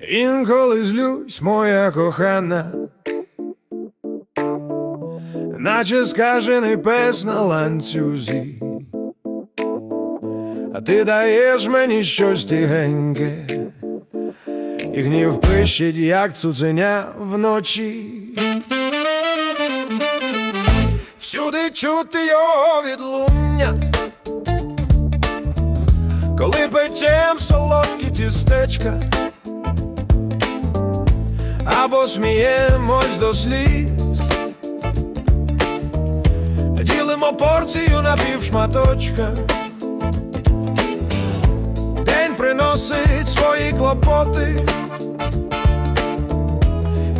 Інколи злюсь, моя кохана, наче скажений пес на ланцюзі, а ти даєш мені щось тихеньке, і гнів пищить, як цуценя вночі. Всюди чути його відлуння, коли печем солодкі тістечка, або сміємось до сліз, ділимо порцію на півшматочка. День приносить свої клопоти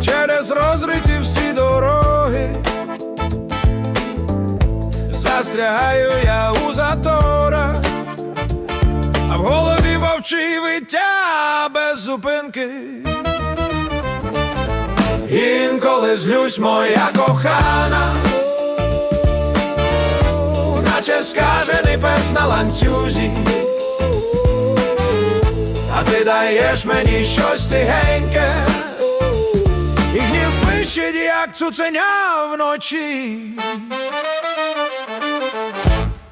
через розриті всі дороги. Застрягаю я у заторах, а в голові вовчі виття без зупинки. Злюсь моя кохана, наче скажений пес на ланцюзі, а ти даєш мені щось тихеньке, і гнів пищить, як цуценя вночі.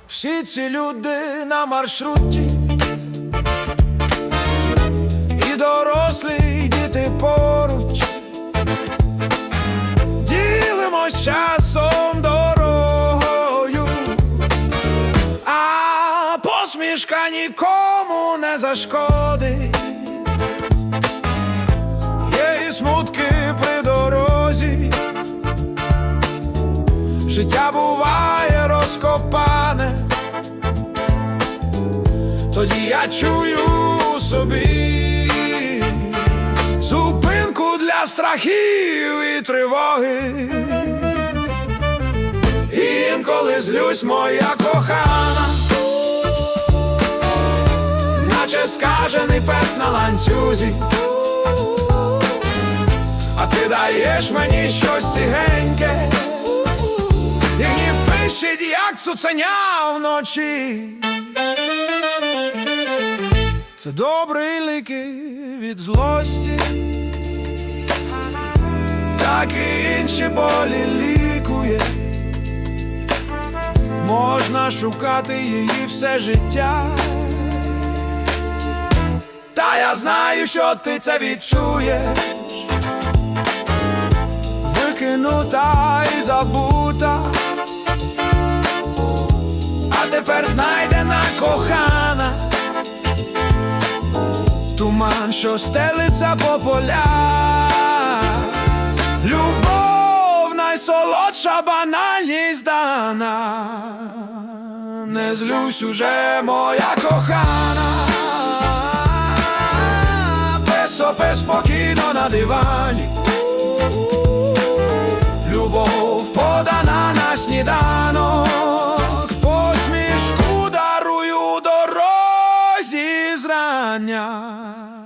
Всі ці люди на маршруті, посмішка нікому не зашкодить. Є і смутки при дорозі, життя буває розкопане. Тоді я чую собі зупинку для страхів і тривоги. Інколи злюсь моя кохана, наче скажений пес на ланцюзі, а ти даєш мені щось тихеньке, і гнів пищить, як цуценя вночі. Це добрий ліки від злості, так і інші болі лікує. Можна шукати її все життя. Та я знаю, що ти це відчуєш. Викинута і забута. А тепер знайдена кохана. Туман, що стелиться по полях Любов найсолодша банальність дана Не злюсь уже моя кохана спокійно на дивані. Любов подана на сніданок, посмішку дарую дорозі зрання.